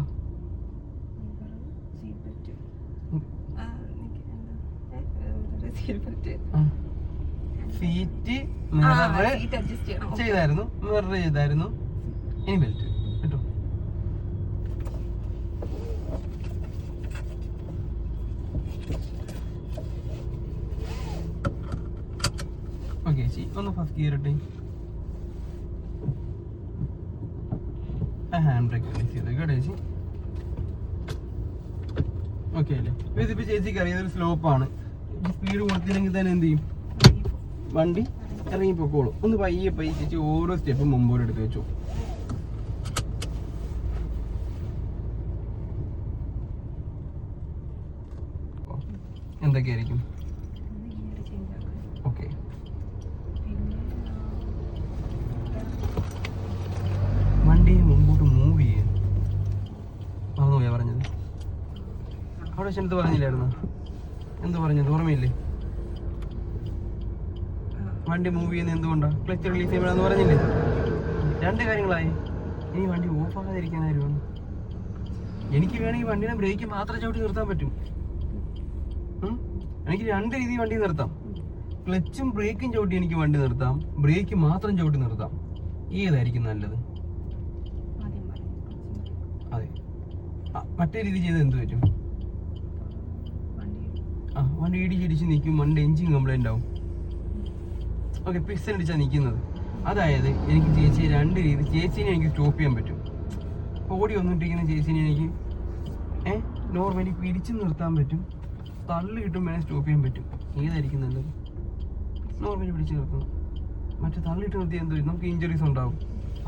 സീറ്റ് മിറർ ചെയ്തായിരുന്നു മിറർ ചെയ്തായിരുന്നു. ഇനി ബെൽറ്റ് കേട്ടോ ഓക്കെ ചേച്ചി ഒന്ന് first gear hand brake release ചെയ്ത് കേട്ടോ ചേച്ചി? ഓക്കെ അല്ലേ? ഇതിപ്പോ ചേച്ചിക്ക് അറിയാം ഇതൊരു സ്ലോപ്പാണ് സ്പീഡ് കൊടുത്തില്ലെങ്കിൽ തന്നെ എന്ത് ചെയ്യും? വണ്ടി ഇറങ്ങി പൊക്കോളൂ ഒന്ന് പയ്യെ പയ്യെ ചേച്ചി ഓരോ സ്റ്റെപ്പ് മുമ്പോട്ട് എടുത്ത് വെച്ചു. എന്തൊക്കെയായിരിക്കും ചേഞ്ച് ആക്കാം ഓക്കെ പിന്നെ വണ്ടി മുമ്പോട്ട് മൂവ് ചെയ്യും മറന്നുപോയാ പറഞ്ഞത് അവിടെ എടുത്ത് പറഞ്ഞില്ലായിരുന്നു? എന്ത് പറഞ്ഞത്? ഓർമ്മയില്ലേ? വണ്ടി മൂവ് ചെയ്യുന്നത് എന്തുകൊണ്ടാണ് ക്ലച്ച് റിലീസ് ചെയ്യുമ്പോഴാന്ന് പറഞ്ഞില്ലേ? രണ്ട് കാര്യങ്ങളായി. ഇനി വണ്ടി ഓഫ് ആകാതിരിക്കാനായിരുന്നു. എനിക്ക് വേണമെങ്കിൽ വണ്ടിനെ ബ്രേക്ക് മാത്രം ചവിട്ടി നിർത്താൻ പറ്റും. എനിക്ക് രണ്ട് രീതി വണ്ടി നിർത്താം. ക്ലച്ചും ബ്രേക്കും ചവിട്ടി എനിക്ക് വണ്ടി നിർത്താം. ബ്രേക്ക് മാത്രം ചവിട്ടി നിർത്താം. ഏതായിരിക്കും നല്ലത്? പറഞ്ഞു അതെ. മറ്റേ രീതി ചെയ്ത് എന്ത് പറ്റും? ആ വണ്ടി ഇടിച്ച് നിൽക്കും വണ്ടി എഞ്ചിൻ കംപ്ലൈന്റ് ആവും. ഓക്കെ പിസ്റ്റൻ അടിച്ചാണ് നിൽക്കുന്നത്. അതായത് എനിക്ക് ചേച്ചി രണ്ട് രീതി ചേച്ചീനെ എനിക്ക് സ്റ്റോപ്പ് ചെയ്യാൻ പറ്റും. ഓടി വന്നിട്ടിരിക്കുന്ന ചേച്ചീനെ എനിക്ക് ഏ നോർമലി പിടിച്ചു നിർത്താൻ പറ്റും. തള്ളി കിട്ടും വേണേൽ സ്റ്റോപ്പ് ചെയ്യാൻ പറ്റും. ഏതായിരിക്കും നല്ലത്? നോർമലി പിടിച്ചു നിർത്തണം. മറ്റേ തള്ളിയിട്ട് നിർത്തിയാൽ എന്തോ നമുക്ക് ഇഞ്ചുറീസ് ഉണ്ടാവും.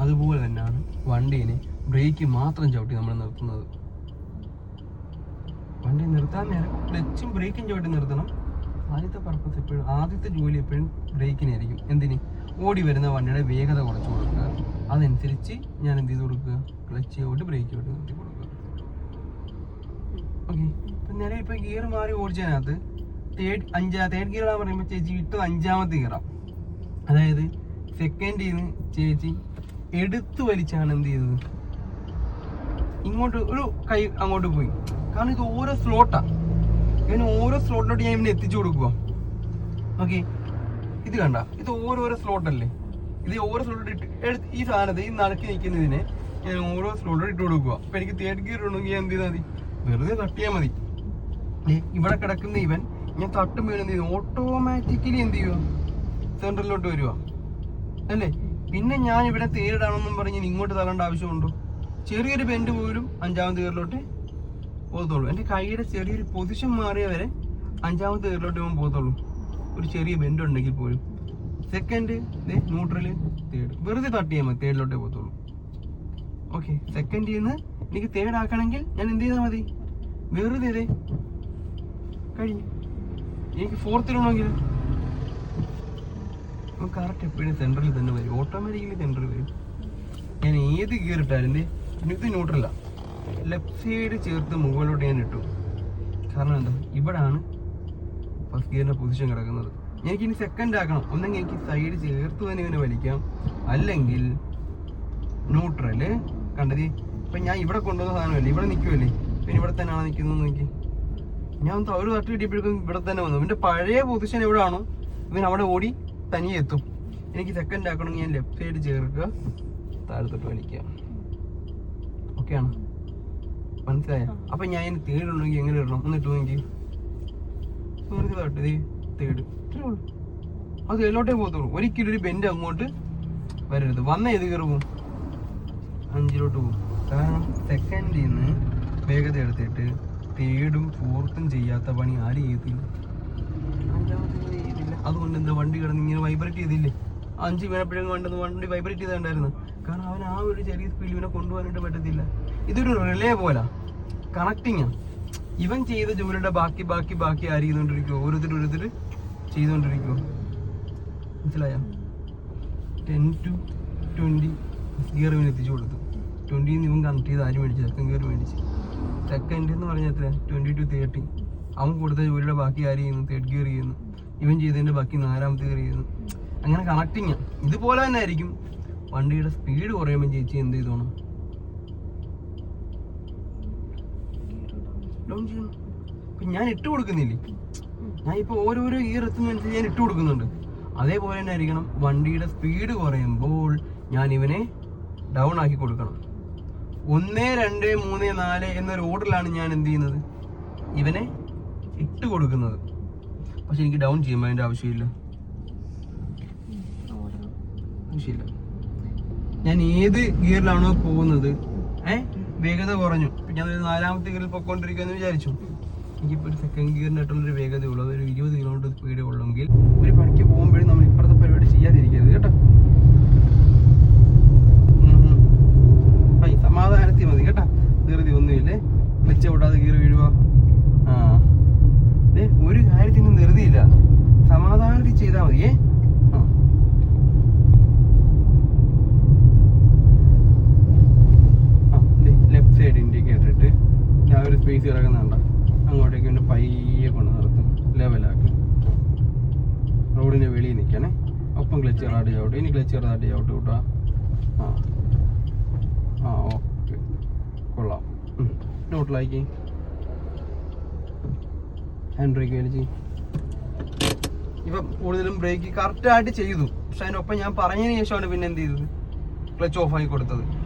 അതുപോലെ തന്നെയാണ് വണ്ടീനെ ബ്രേക്ക് മാത്രം ചവിട്ടി നമ്മൾ നിർത്തുന്നത്. വണ്ടി നിർത്താൻ നേരം ക്ലച്ചും ബ്രേക്കും ചവിട്ടി നിർത്തണം. ആദ്യത്തെ പർപ്പസ് എപ്പോഴും ആദ്യത്തെ ജോലി എപ്പോഴും ബ്രേക്കിനായിരിക്കും. എന്തിന്? ഓടി വരുന്ന വണ്ടിയുടെ വേഗത കുറച്ച് കൊടുക്കുക. അതനുസരിച്ച് ഞാൻ എന്ത് ചെയ്ത് കൊടുക്കുക? ക്ലച്ച് ചവിട്ട് ബ്രേക്ക് ചവിട്ട് നിർത്തി കൊടുക്കുക. ഓക്കെ ഇപ്പം നിലവിൽ ഇപ്പം ഗിയർ മാറി ഓടിച്ചതിനകത്ത് തേർഡ് അഞ്ചാ തേർഡ് ഗിയർ പറയുമ്പോൾ ചേച്ചി ഇട്ടത് അഞ്ചാമത്തെ ഗിയറാണ് അതായത് സെക്കൻഡ് നിന്ന് ചേച്ചി എടുത്തു വലിച്ചാണ് എന്ത് ചെയ്തത്? ഇങ്ങോട്ട് ഒരു കൈ അങ്ങോട്ട് പോയി. കാരണം ഇത് ഓരോ സ്ലോട്ടാ ഇവന് ഓരോ സ്ലോട്ടിലോട്ട് ഞാൻ ഇവനെ എത്തിച്ചു കൊടുക്കുക ഓക്കെ ഇത് കണ്ട. ഇത് ഓരോരോ സ്ലോട്ടല്ലേ ഇത് ഓരോ സ്ലോട്ട് ഇട്ട് എടുത്ത് ഈ സാധനത്തെ ഈ നടക്കി നിൽക്കുന്നതിനെ ഞാൻ ഓരോ സ്ലോട്ടിലോട്ട് ഇട്ട് കൊടുക്കുക അപ്പം എനിക്ക് തേർഡ് ഗിയർ ഉണ്ടെങ്കിൽ ഞാൻ എന്ത് ചെയ്താൽ മതി? വെറുതെ തട്ടിയാൽ മതി. ഇവിടെ കിടക്കുന്ന ഇവൻ ഞാൻ തട്ടും എന്ത് ചെയ്യും? ഓട്ടോമാറ്റിക്കലി എന്ത് ചെയ്യുക സെൻട്രലിലോട്ട് വരുക അല്ലേ? പിന്നെ ഞാൻ ഇവിടെ തേരിടാണെന്നും പറഞ്ഞ് ഇങ്ങോട്ട് തള്ളേണ്ട ആവശ്യമുണ്ടോ? ചെറിയൊരു ബെൻഡ് പോലും അഞ്ചാമത്തെ ഗിയറിലോട്ട് പോകത്തുള്ളൂ. എന്റെ കൈയുടെ ചെറിയൊരു പൊസിഷൻ മാറിയ വരെ അഞ്ചാമത്തെ ഗിയറിലോട്ട് പോകാൻ പോകത്തുള്ളൂ. ഒരു ചെറിയ ബെൻഡ് ഉണ്ടെങ്കിൽ പോലും. സെക്കൻഡ് ന്യൂട്രൽ തേർഡ് വെറുതെ തട്ടിയാൽ മതി തേർഡിലോട്ടേ പോകത്തുള്ളൂ. ഓക്കെ സെക്കൻഡിൽ നിന്ന് എനിക്ക് തേർഡ് ആക്കണമെങ്കിൽ ഞാൻ എന്ത് ചെയ്താൽ മതി? വെറുതെ ഇതേ കഴിഞ്ഞു. എനിക്ക് ഫോർത്തിലാണെങ്കിൽ കറക്റ്റ് എപ്പോഴും സെൻട്രലിൽ തന്നെ വരും. ഓട്ടോമാറ്റിക്കലി സെൻട്രൽ വരും. ഞാൻ ഏത് ഗിയർ ഇട്ടാലും ഇത് ന്യൂട്രല ലെഫ്റ്റ് സൈഡ് ചേർത്ത് മുകളിലോട്ട് ഞാൻ ഇട്ടു. കാരണം എന്താ? ഇവിടാണ് ഫസ്റ്റ് ഗിയറിന്റെ പൊസിഷൻ കിടക്കുന്നത്. എനിക്ക് ഇനി സെക്കൻഡ് ആക്കണം. ഒന്നെങ്കിൽ എനിക്ക് സൈഡ് ചേർത്ത് തന്നെ ഇവനെ വലിക്കാം. അല്ലെങ്കിൽ ന്യൂട്രൽ കണ്ടത് ഇപ്പൊ ഞാൻ ഇവിടെ കൊണ്ടുവന്ന സാധനമല്ലേ? ഇവിടെ നിൽക്കുമല്ലേ പിന്നെ ഇവിടെ തന്നെയാണ് നിൽക്കുന്നത് നോക്കി. ഞാൻ ഒന്ന് ഒരു തട്ട് കിട്ടിയപ്പോഴേക്കും ഇവിടെ തന്നെ വന്നു. ഇവന്റെ പഴയ പൊസിഷൻ എവിടെയാണോ ഇവൻ അവിടെ ഓടി തനിയെ എത്തും. എനിക്ക് സെക്കൻഡ് ആക്കണമെങ്കിൽ ഞാൻ ലെഫ്റ്റ് സൈഡ് ചേർക്കുക. താഴത്തോട്ട് വലിക്കുക ഓക്കെയാണ് മനസ്സിലായ? അപ്പൊ ഞാൻ അതിന് തേടുണ്ടെങ്കിൽ എങ്ങനെ ഇടണം? എന്നിട്ട് എനിക്ക് വെറുതെ തട്ട് ഇത്രേ ഉള്ളൂ. അത് എല്ലോട്ടേ പോകത്തുള്ളൂ. ഒരിക്കലും ഒരു ബെൻഡ് അങ്ങോട്ട് വരരുത്. വന്ന ഏത് കയറി പോകും അഞ്ചിലോട്ട് പോകും. കാരണം സെക്കൻഡിൽ നിന്ന് വേഗത എടുത്തിട്ട് തേടും ഫോർത്തും ചെയ്യാത്ത പണി ആരും ചെയ്തില്ല അഞ്ചാമത്തെ ചെയ്തില്ല അതുകൊണ്ട് എന്താ വണ്ടി കിടന്ന് ഇങ്ങനെ വൈബ്രേറ്റ് ചെയ്തില്ലേ? അഞ്ച് വീണപ്പോഴും കണ്ടെന്ന് വണ്ടി വൈബ്രേറ്റ് ചെയ്തിട്ടുണ്ടായിരുന്നു കാരണം അവൻ ആ ഒരു ചെറിയ സ്പീഡിൽ ഇവനെ കൊണ്ടുപോകാനായിട്ട് പറ്റത്തില്ല. ഇതൊരു റിലേ പോലെ. കണക്റ്റിംഗ് ഇവൻ ചെയ്ത ജോലിയുടെ ബാക്കി ബാക്കി ബാക്കി ആര് ചെയ്തുകൊണ്ടിരിക്കുമോ ഓരോരുത്തർ ഓരോരുത്തർ ചെയ്തുകൊണ്ടിരിക്കുമോ മനസ്സിലായോ? ടെൻ ടു ട്വന്റി ഗിയർ ഇവൻ എത്തിച്ചു കൊടുത്തു. ട്വന്റിന്ന് ഇവൻ കണക്ട് ചെയ്ത് ആര് മേടിച്ചു? സെക്കൻഡ് ഗിയർ മേടിച്ച്. സെക്കൻഡ് എന്ന് പറഞ്ഞാൽ എത്ര ട്വന്റി ടു തേർട്ടി അവൻ കൊടുത്ത ജോലിയുടെ ബാക്കി ആര് ചെയ്യുന്നു? തേർഡ് ഗിയർ ചെയ്യുന്നു. ഇവൻ ചെയ്തതിന്റെ ബാക്കി നാലാമത്തെ ഗിയർ ചെയ്യുന്നു. അങ്ങനെ കണക്ടിങ് ഇതുപോലെ തന്നെ ആയിരിക്കും. വണ്ടിയുടെ സ്പീഡ് കുറയുമ്പോൾ ചേച്ചി എന്ത് ചെയ്തോണം ഞാൻ ഇട്ട് കൊടുക്കുന്നില്ലേ? ഞാൻ ഇപ്പൊ ഓരോരോ ഗിയർ എത്തുന്നതനുസരിച്ച് ഞാൻ ഇട്ട് കൊടുക്കുന്നുണ്ട്. അതേപോലെ തന്നെ ആയിരിക്കണം വണ്ടിയുടെ സ്പീഡ് കുറയുമ്പോൾ ഞാൻ ഇവനെ ഡൗൺ ആക്കി കൊടുക്കണം. ഒന്ന് രണ്ട് മൂന്ന് നാല് എന്നൊരു ഓർഡറിലാണ് ഞാൻ എന്ത് ചെയ്യുന്നത്? ഇവനെ ഇട്ട് കൊടുക്കുന്നത്. പക്ഷെ എനിക്ക് ഡൗൺ ചെയ്യുമ്പോൾ അതിന്റെ ആവശ്യമില്ല. ആവശ്യമില്ല. ഞാൻ ഏത് ഗിയറിലാണോ പോകുന്നത് ഏ? വേഗത കുറഞ്ഞു. ഞാൻ ഒരു നാലാമത്തെ ഗിയറിൽ പൊക്കോണ്ടിരിക്കുമെന്ന് വിചാരിച്ചു. എനിക്കിപ്പോൾ ഒരു സെക്കൻഡ് ഗിയറിനായിട്ടുള്ളൊരു വേഗത ഉള്ളു അതൊരു ഇരുപത് കിലോമീറ്റർ സ്പീഡ് ഉള്ളെങ്കിൽ ഒരു പണിക്ക് പോകുമ്പോഴും നമ്മൾ ഇപ്പുറത്തെ പരിപാടി ചെയ്യാതിരിക്കരുത് കേട്ടോ. സമാധാനത്തി മതി കേട്ടോ. ധൃതി ഒന്നുമില്ലേ? ക്ലിച്ച് വിടാതെ ഗിയർ വീഴുക ആ. ഒരു കാര്യത്തിനും ധൃതിയില്ല. സമാധാനത്തിൽ ചെയ്താൽ മതിയേ ആ ലെഫ്റ്റ് സൈഡ് ഇൻഡിക്കേറ്റർ ഇട്ട് ഞാൻ ഒരു സ്പേസ് കിടക്കുന്നുണ്ട് അങ്ങോട്ടേക്ക് ഒന്ന് പയ്യെ കൊണ്ട് നിർത്തും. ലെവലാക്കും. റോഡിന്റെ വെളിയിൽ നിൽക്കണേ. ഒപ്പം ക്ലച്ച് ചെറുതായിട്ട് ചവിട്ടും. ഇനി ക്ലച്ച് ചെറുതായിട്ട് ചവിട്ട് കൂട്ടാ. ആ. ആ ഓക്കെ. കൊള്ളാം. നോട്ടിലാക്കി ഹാൻഡ് ബ്രേക്ക് വലിച്ച് ഇപ്പം കൂടുതലും ബ്രേക്ക് കറക്റ്റായിട്ട് ചെയ്തു. പക്ഷെ അതിനൊപ്പം ഞാൻ പറഞ്ഞതിന് ശേഷമാണ് പിന്നെ എന്ത് ചെയ്തത്? ക്ലച്ച് ഓഫ് ആയി കൊടുത്തത്.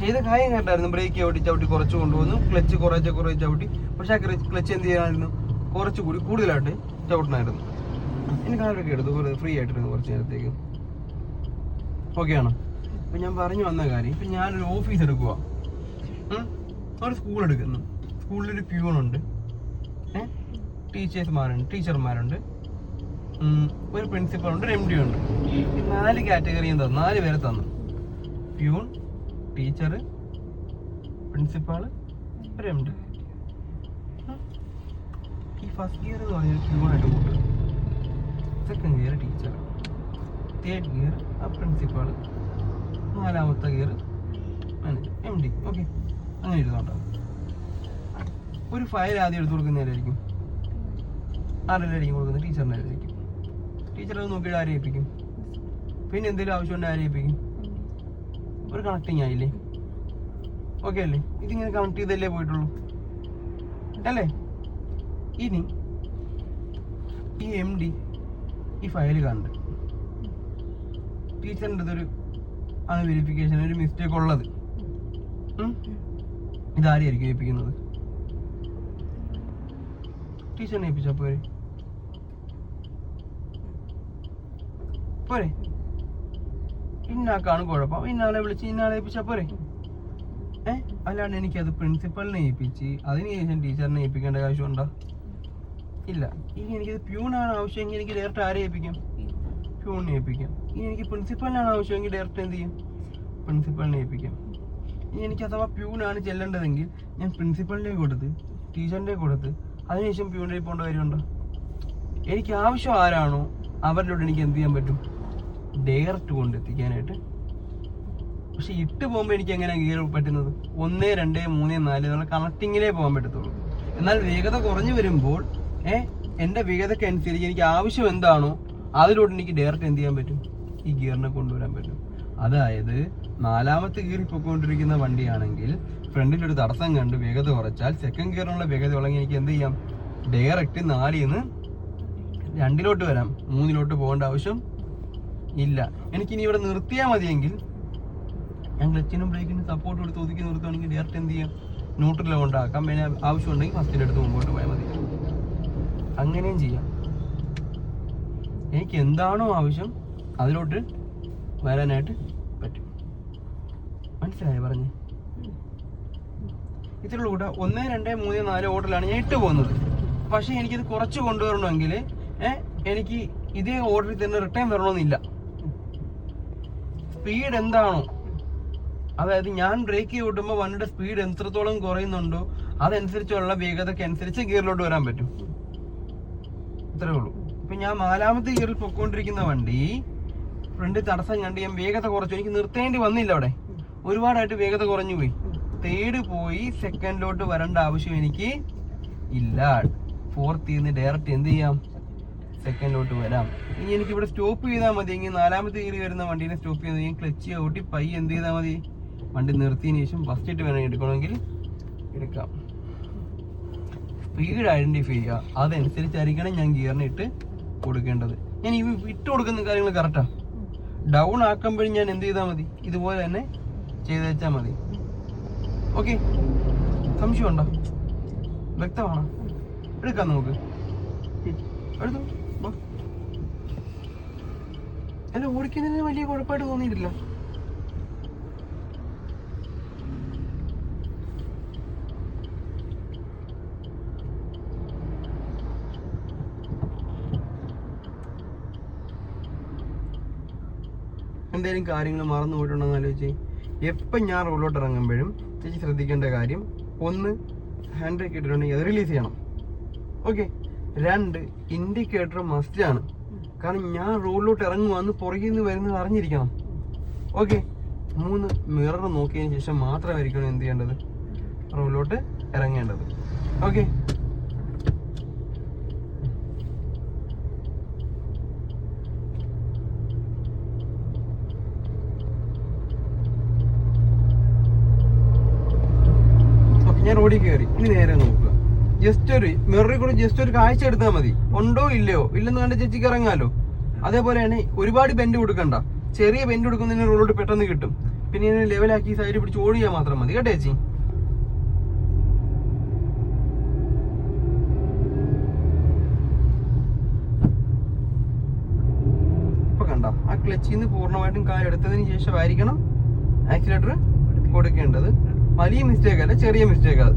ചെയ്ത കാര്യം കണ്ടായിരുന്നു. ബ്രേക്ക് ചവിട്ടി ചവിട്ടി കുറച്ച് കൊണ്ടുവന്നു. ക്ലച്ച് കുറച്ച് കുറേ ചവിട്ടി. പക്ഷെ ആ ക്ലച്ച് എന്ത് ചെയ്യാമായിരുന്നു കുറച്ചുകൂടി കൂടുതലായിട്ട് ചവിട്ടണമായിരുന്നു എനിക്ക് കാലൊക്കെ എടുത്തു. കുറേ ഫ്രീ ആയിട്ടിരുന്നു കുറച്ച് നേരത്തേക്ക്. ആണോ? അപ്പം ഞാൻ പറഞ്ഞു വന്ന കാര്യം ഇപ്പം ഞാനൊരു ഓഫീസ് എടുക്കുക ഒരു സ്കൂൾ എടുക്കുന്നു. സ്കൂളിലൊരു പ്യൂണുണ്ട് ഏഹ് ടീച്ചേഴ്സ്മാരുണ്ട് ടീച്ചർമാരുണ്ട്. ഒരു പ്രിൻസിപ്പൽ ഉണ്ട് ഒരു എം ഡി ഉണ്ട്. നാല് കാറ്റഗറിയും തന്നു. നാല് പേരെ തന്നു. പ്യൂൺ ടീച്ചർ പ്രിൻസിപ്പാൾ ഒരു ഈ ഫസ്റ്റ് ഗിയർ എന്ന് പറഞ്ഞാൽ പ്യൂണായിട്ട് കൂട്ടുക second gear teacher third gear ആ പ്രിൻസിപ്പാൾ നാലാമത്തെ ഗിയർ എം ഡി ഓക്കെ അങ്ങനെ ഇരുന്നോട്ടോ ഒരു ഫയൽ ആദ്യം എടുത്തു കൊടുക്കുന്നതിലായിരിക്കും ആരെല്ലായിരിക്കും കൊടുക്കുന്നത്? ടീച്ചറിനായിരിക്കും ടീച്ചർ അത് നോക്കിയിട്ട് ആരെ ഏൽപ്പിക്കും? പിന്നെ എന്തെങ്കിലും ആവശ്യമുണ്ടെങ്കിൽ ആരെ ഏൽപ്പിക്കും? ഒരു കണക്റ്റിംഗ് ആയില്ലേ? ഓക്കെ അല്ലേ? ഇതിങ്ങനെ കണക്ട് ചെയ്തല്ലേ പോയിട്ടുള്ളൂ? അല്ലേ? ഇനി ഈ എം ഡി ഈ ഫയൽ കണ്ട്. ടീച്ചറിന്റെ ഇതൊരു ആണ് വെരിഫിക്കേഷൻ ഒരു മിസ്റ്റേക്ക് ഉള്ളത്? ഇതാരെയായിരിക്കും ഏൽപ്പിക്കുന്നത്? ടീച്ചറിനെ ഏൽപ്പിച്ചാൽ പോരെ? പോരെ? ഇന്നാക്കാണ് കുഴപ്പം. ഇന്നാളെ വിളിച്ച് ഇന്നാളെ ഏൽപ്പിച്ചാ പോരെ? ഏ? അല്ലാണ്ട് അത് പ്രിൻസിപ്പലിനെ ഏൽപ്പിച്ച് അതിന് ശേഷം ടീച്ചറിനെ ഏൽപ്പിക്കേണ്ട ആവശ്യമുണ്ടോ? ഇല്ല. ഇനി എനിക്കത് പ്യൂണാണ് ആവശ്യമെങ്കിൽ എനിക്ക് ഡയറക്റ്റ് ആരെ ഏൽപ്പിക്കാം? പ്യൂണിനെ ഏൽപ്പിക്കാം. ഇനി എനിക്ക് പ്രിൻസിപ്പലിനാണ് ആവശ്യമെങ്കിൽ ഡയറക്റ്റ് എന്ത് ചെയ്യും? പ്രിൻസിപ്പലിനെ ഏൽപ്പിക്കാം. ഇനി എനിക്ക് അഥവാ പ്യൂണാണ് ചെല്ലേണ്ടതെങ്കിൽ ഞാൻ പ്രിൻസിപ്പലിനെ കൊടുത്ത് ടീച്ചറിന്റെ കൊടുത്ത് അതിനുശേഷം പ്യൂണിൽ പോകേണ്ട കാര്യമുണ്ടോ? എനിക്ക് ആവശ്യം ആരാണോ അവരിലൂടെ എനിക്ക് എന്ത് ചെയ്യാൻ പറ്റും? ഡയറക്റ്റ് കൊണ്ടെത്തിക്കാനായിട്ട്. പക്ഷെ ഇട്ട് പോകുമ്പോൾ എനിക്ക് എങ്ങനെ ഗിയർ പറ്റുന്നത്? ഒന്ന് രണ്ട് മൂന്ന് നാല് എന്നുള്ള കണക്ടിങ്ങിലേ പോകാൻ പറ്റത്തുള്ളൂ. എന്നാൽ വേഗത കുറഞ്ഞു വരുമ്പോൾ ഏ എന്റെ വേഗതയ്ക്ക് അനുസരിച്ച് എനിക്ക് ആവശ്യം എന്താണോ അതിലൂടെ എനിക്ക് ഡയറക്റ്റ് എന്ത് ചെയ്യാൻ പറ്റും? ഈ ഗിയറിനെ കൊണ്ടുവരാൻ പറ്റും. അതായത് നാലാമത്തെ ഗിയറിൽ പൊയ്ക്കൊണ്ടിരിക്കുന്ന വണ്ടിയാണെങ്കിൽ ഫ്രണ്ടിലൊരു തടസ്സം കണ്ട് വേഗത കുറച്ചാൽ സെക്കൻഡ് ഗിയറിനുള്ള വേഗത ഉള്ളെങ്കിൽ എനിക്ക് എന്ത് ചെയ്യാം? ഡയറക്റ്റ് നാലിൽ നിന്ന് രണ്ടിലോട്ട് വരാം. മൂന്നിലോട്ട് പോകേണ്ട ആവശ്യം ഇല്ല. എനിക്ക് ഇനി ഇവിടെ നിർത്തിയാൽ മതിയെങ്കിൽ ഞാൻ ക്ലച്ചിനും ബ്രേക്കിനും സപ്പോർട്ട് കൊടുത്ത് ഒതുക്കി നിർത്തുകയാണെങ്കിൽ ഡയറക്റ്റ് എന്ത് ചെയ്യാം? ന്യൂട്രൽ കൊണ്ടാക്കാം പിന്നെ ആവശ്യമുണ്ടെങ്കിൽ ഫസ്റ്റിന്റെ അടുത്ത് മുമ്പോട്ട് പോയാൽ മതി. അങ്ങനെയും ചെയ്യാം. എനിക്ക് എന്താണോ ആവശ്യം അതിലോട്ട് വരാനായിട്ട് പറ്റും. മനസ്സിലായോ പറഞ്ഞേ? ഇത്രയുള്ള കൂട്ട. ഒന്ന് രണ്ട് മൂന്ന് നാല് ഓർഡറിലാണ് ഞാൻ ഇട്ട് പോകുന്നത്. പക്ഷേ എനിക്കിത് കുറച്ച് കൊണ്ടുവരണമെങ്കിൽ എനിക്ക് ഇതേ ഓർഡറിൽ തന്നെ റിട്ടേൺ വരണമെന്നില്ല സ്പീഡ് എന്താണോ? അതായത് ഞാൻ ബ്രേക്ക് ചവിട്ടുമ്പോൾ വണ്ടിയുടെ സ്പീഡ് എത്രത്തോളം കുറയുന്നുണ്ടോ അതനുസരിച്ചുള്ള വേഗതയ്ക്ക് അനുസരിച്ച് ഗിയറിലോട്ട് വരാൻ പറ്റും. ഇത്രേ ഉള്ളൂ. ഇപ്പൊ ഞാൻ നാലാമത്തെ ഗിയറിൽ പൊക്കോണ്ടിരിക്കുന്ന വണ്ടി ഫ്രണ്ട് തടസ്സം കണ്ട് ഞാൻ വേഗത കുറച്ചു. എനിക്ക് നിർത്തേണ്ടി വന്നില്ല അവിടെ. ഒരുപാടായിട്ട് വേഗത കുറഞ്ഞു പോയി. തേർഡ് പോയി സെക്കൻഡിലോട്ട് വരേണ്ട ആവശ്യം എനിക്ക് ഇല്ല. ഫോർത്ത് ഡയറക്റ്റ് എന്ത് ചെയ്യാം? സെക്കൻഡിലോട്ട് വരാം. ഇനി എനിക്ക് ഇവിടെ സ്റ്റോപ്പ് ചെയ്താൽ മതി. ഇനി നാലാമത്തെ കയറി വരുന്ന വണ്ടിനെ സ്റ്റോപ്പ് ചെയ്ത് ഞാൻ ക്ലച്ച് ഔട്ടി പൈ എന്ത് ചെയ്താൽ മതി? വണ്ടി നിർത്തിയതിന് ശേഷം ഫസ്റ്റ് ഇട്ട് വേണം എടുക്കണമെങ്കിൽ എടുക്കാം. സ്പീഡ് ഐഡന്റിഫൈ ചെയ്യുക. അതനുസരിച്ചായിരിക്കണം ഞാൻ ഗിയറിന് ഇട്ട് കൊടുക്കേണ്ടത്. ഞാൻ ഈ ഇട്ട് കൊടുക്കുന്ന കാര്യങ്ങൾ കറക്റ്റാ ഡൗൺ ആക്കുമ്പോഴും ഞാൻ എന്ത് ചെയ്താൽ മതി? ഇതുപോലെ തന്നെ ചെയ്ത് വെച്ചാൽ മതി ഓക്കെ സംശയമുണ്ടോ വ്യക്തമാണോ? എടുക്കാം നമുക്ക്. എടുത്തോ. അല്ല ഓടിക്കുന്നതിന് വലിയ കുഴപ്പമായിട്ട് തോന്നിയിട്ടില്ല. എന്തെങ്കിലും കാര്യങ്ങൾ മറന്നു പോയിട്ടുണ്ടെന്ന് ആലോചിച്ച് എപ്പം ഞാൻ റോഡിലോട്ട് ഇറങ്ങുമ്പോഴും ചേച്ചി ശ്രദ്ധിക്കേണ്ട കാര്യം ഒന്ന് ഹാൻഡ് ബ്രേക്ക് ഇട്ടിട്ടുണ്ടെങ്കിൽ അത് റിലീസ് ചെയ്യണം. ഓക്കെ രണ്ട് ഇൻഡിക്കേറ്റർ മസ്റ്റ് ആണ്. കാരണം ഞാൻ റോഡിലോട്ട് ഇറങ്ങുവാന്ന് പുറകിൽ നിന്ന് വരുന്നത് അറിഞ്ഞിരിക്കണം. ഓക്കെ മൂന്ന് മിറർ നോക്കിയതിന് ശേഷം മാത്രമായിരിക്കണം എന്ത് ചെയ്യേണ്ടത്? റോഡിലോട്ട് ഇറങ്ങേണ്ടത്. ഓക്കെ ഞാൻ റോഡിൽ കയറി. ഇനി നേരെ നോക്കുക. ജസ്റ്റ് ഒരു മിററിൽ കൂടി ജസ്റ്റ് ഒരു കാഴ്ച എടുത്താൽ മതി. ഉണ്ടോ ഇല്ലയോ? ഇല്ലെന്ന് കണ്ട് ചേച്ചിക്ക് ഇറങ്ങാലോ. അതേപോലെയാണ് ഒരുപാട് ബെൻഡ് കൊടുക്കണ്ട. ചെറിയ ബെൻഡ് കൊടുക്കുന്നതിന് റോഡ് പെട്ടെന്ന് കിട്ടും. പിന്നെ ഇതിനെ ലെവലാക്കി സൈഡ് പിടിച്ച് ഓടിയാൽ മാത്രം മതി. കേട്ടോ ചേച്ചി? ക്ലച്ചിൽ നിന്ന് പൂർണമായിട്ടും കാൽ എടുത്തതിന് ശേഷമായിരിക്കണം. ആക്സിലേറ്റർ കൊടുക്കേണ്ടത്. വലിയ മിസ്റ്റേക്ക് അല്ല ചെറിയ മിസ്റ്റേക്ക് അത്.